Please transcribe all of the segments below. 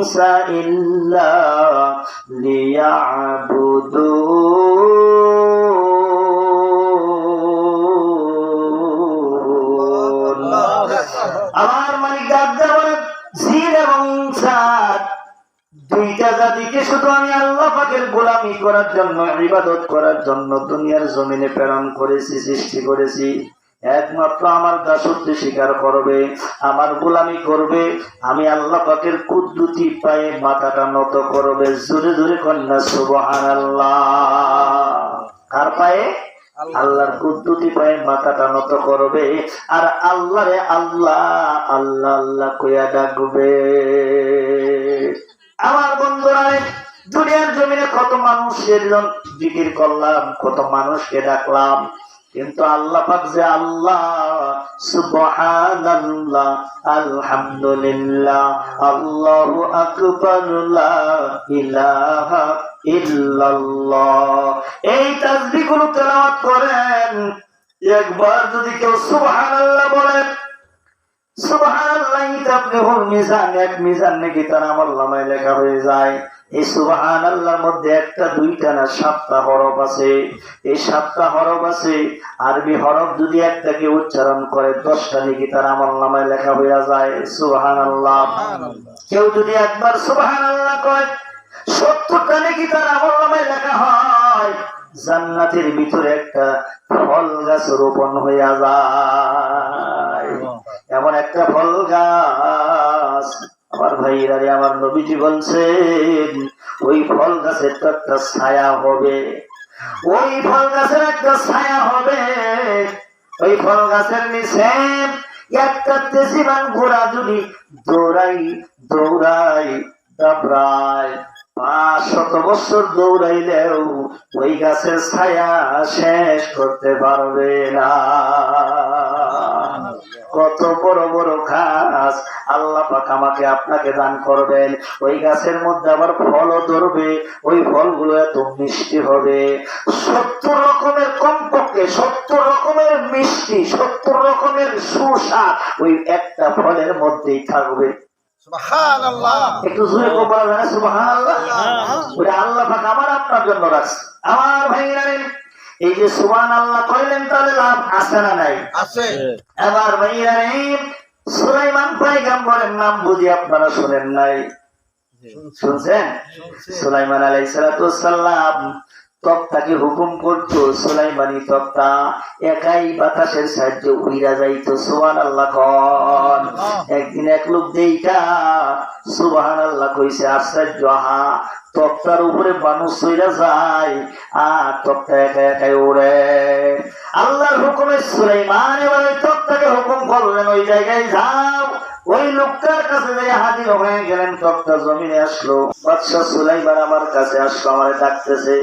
والإنس إلا ليعبدون আমার মালিক ডাক দেওয়া বলে জিন এবং ইনসান দুইটা জাতিকে শুধু আমি আল্লাহ পাকের গোলামি করার জন্য ইবাদত করার জন্য দুনিয়ার জমিনে প্রেরণ করেছি সৃষ্টি করেছি একমাত্র আমার দাসত্ব স্বীকার করবে আমার গোলামি করবে আমি আল্লাহ পাকের কুদ্দুতি পায়ে মাথাটা নত করবে। জোরে জোরে কন্যা সুবহান আল্লাহ কার পায়ে? আল্লাহর কুদ্দুতি পায়ে মাথাটা নত করবে আর আল্লাহ রে আল্লাহ আল্লাহ আল্লাহ কইয়া ডাকবে। আমার বন্ধুরা দুনিয়ার জমিনে কত মানুষের জিকির করলাম কত মানুষকে ডাকলাম। কিন্তু আল্লাহ পাক যে আল্লাহ আলহামদুলিল্লাহ, আল্লাহু আকবার, লা ইলাহা ইল্লাল্লাহ। এই তাসবিহগুলো তেলাওয়াত করেন। একবার যদি কেউ সুবহানাল্লাহ বলেন সুবহানাল্লাহ আপনি হল মিজান, এক মিজান নাকি তার আমল নামায় লেখা হয়ে যায়। এই সুবাহান আল্লাহর মধ্যে একটা দুইটা না সাতটা হরফ আছে। এই সাতটা হরফ আছে আরবি হরফ যদি একটাকে উচ্চারণ করে দশটা নাকি তার আমল নামায় লেখা হইয়া যায়। সুবাহান আল্লাহ কেউ যদি একবার সুবাহান আল্লাহ কয় সত্তরটা নাকি তার আমল নামায় লেখা হয় জান্নাতের ভিতরে একটা ফল গাছ রোপণ হইয়া যায় এমন একটা ফল গাছ আমার ভাইরা আমার নবীজি বলছেন, ওই ফল গাছের তো একটা ছায়া হবে। ওই ফল গাছের একটা ছায়া হবে। ওই ফল গাছের নিচে একটা ঘোড়া যদি দৌড়াই দৌড়াই দাবড়ায় পাঁচ শত বছর দৌড়াইলেও ওই গাছের ছায়া শেষ করতে পারবে না। কত বড় বড় গাছ। আল্লাহ পাক আমাকে আপনাকে দান করবেন। ওই গাছের মধ্যে আবার ফলও ধরবে। ওই ফলগুলো এত মিষ্টি হবে। সত্তর রকমের কমপক্ষে সত্তর রকমের মিষ্টি সত্তর রকমের সুস্বাদ ওই একটা ফলের মধ্যেই থাকবে। একটু জোরে আল্লাহ আমার আপনার জন্য রাখছে। আমার ভাইরা এই যে সুবহান আল্লাহ কইলেন তাহলে লাভ আছে না নাই? আছে। এবার ভাইরা রে, সুলাইমান পয়গম্বরের নাম বুঝি আপনারা শুনেন নাই? শুনছেন? সুলাইমান আলাইহিস সালাম তক্তাকে হুকুম করতো? সুলাইমানি তক্তা একাই বাতাসের সাহায্যে উইরা যাইতো সুবহান আল্লাহ। কন একদিন এক লোক দেইটা সুবহান আল্লাহ কইছে আশ্চর্য হা তক্তার উপরে মানুষ সইরা যায়, আর তক্তা একা একাই ওড়ে আল্লাহর হুকুমে সুলাইমান এবার ওই তক্তাকে হুকুম করলেন, ওই জায়গায় যাও। ওই লোকটার কাছে যাই হাজির হয়ে গেলেন, তক্তা জমিনে আসলো। বাদশাহ সুলাইমান আমার কাছে আসলো, আমার ডাকতেছে।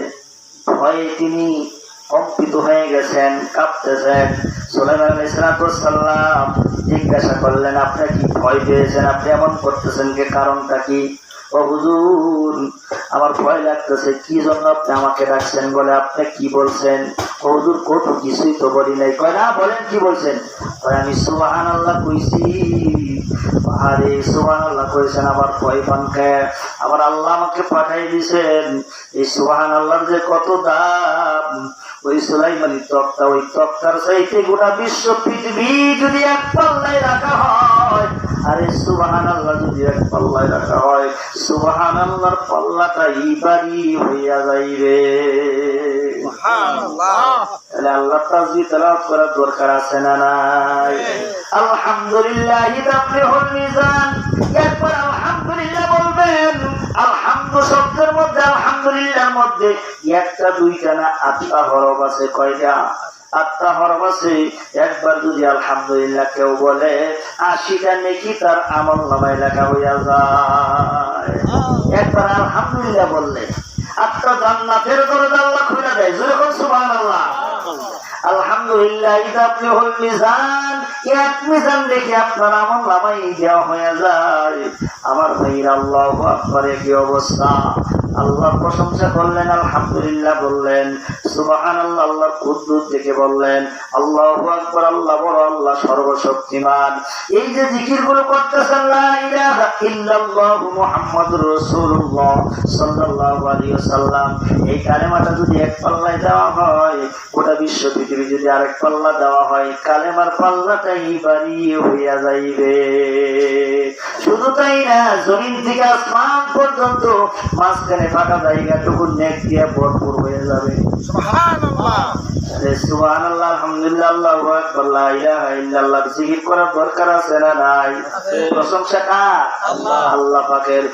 ভয়ে তিনি কম্পিত হয়ে গেছেন, কাঁপতেছেন। সুলাইমান ইসলাতাম জিজ্ঞাসা করলেন, আপনি কি ভয় পেয়েছেন? আপনি এমন করতেছেন কি? কারণটা কি? হুজুর, আমার ভয় লাগতেছে, কি জন্য আপনি আমাকে ডাকছেন বলে? আপনি কি বলছেন? হুজুর, কত কিছুই তো বলি নাই। কয়, না, বলেন কি বলছেন? আমি সুবাহান আল্লাহ কইছি। আরে সুবাহান আল্লাহ কইছেন আমার ভয় পান খায় আমার আল্লাহ আমাকে পাঠাই দিছেন। এই সুবাহান আল্লাহর যে কত দাম, ওই সুলাইমানি তক্তা, ওই তক্তার চাইতে গোটা বিশ্ব পৃথিবী যদি এক পাল্লায় রাখা হয় এক পাল্লায় রাখা হয়। সুবাহান আল্লাহর পাল্লাটা ইবারি হইয়া যাইবে সুবহানাল্লাহ। আল্লাহ তাজবি তেলাওয়াত করার দরকার আছে না নাই? আলহামদুলিল্লাহ তাফরিহুল মিজান। একবার আলহামদুলিল্লাহ বলবেন আলহামদু শব্দের মধ্যে আলহামদুলিল্লাহর মধ্যে একটা দুইটা না আটটা হরফ আছে কয়টা? হরফ আছে একবার যদি আলহামদুলিল্লাহ কেউ বলে, আশিটা নেকি তার আমল নামায় লেখা হইয়া যায়। একবার আলহামদুলিল্লাহ বললে আটটা জান্নাতের দরজা আল্লাহ খুলে দেয়। যেরকম সুবহানাল্লাহ। আলহামদুলিল্লাহ এটা আপনি হল মিজান, এক মিজান দেখে আপনার আমল নামাই দেওয়া হয়ে যায়। আমার ভাইয়ের আল্লাহ আকবরের কি অবস্থা। আল্লাহর প্রশংসা করলেন, আলহামদুলিল্লাহ বললেন, সুবহানাল্লাহ, আল্লাহর কুদ্দুস দেখে বললেন, আল্লাহু আকবার, আল্লাহ বড়, আল্লাহ সর্বশক্তিমান। এই যে জিকিরগুলো করতেছেন, লা ইলাহা ইল্লাল্লাহু মুহাম্মাদুর রাসূলুল্লাহ সাল্লাল্লাহু আলাইহি ওয়াসাল্লাম, এই কালেমাটা যদি এক পাল্লায় দেওয়া হয়, গোটা বিশ্ব পৃথিবী যদি আরেক পাল্লা দেওয়া হয়, কালেমার পাল্লাটাই বাড়ি হইয়া যাইবে। শুধু তাই না, জমিন থেকে আসমান পর্যন্ত মাঝখানে ফাঁকা জায়গাটুকু নেক দিয়ে ভরপুর হয়ে যাবে। সুবহানাল্লাহ। সুবহানাল্লাহ আলহামদুলিল্লাহ আল্লাহু আকবার লা ইলাহা ইল্লাল্লাহ জিকির করার দরকার আছে না নাই? প্রশংসা কার? আল্লাহ। আল্লাহ পাকের।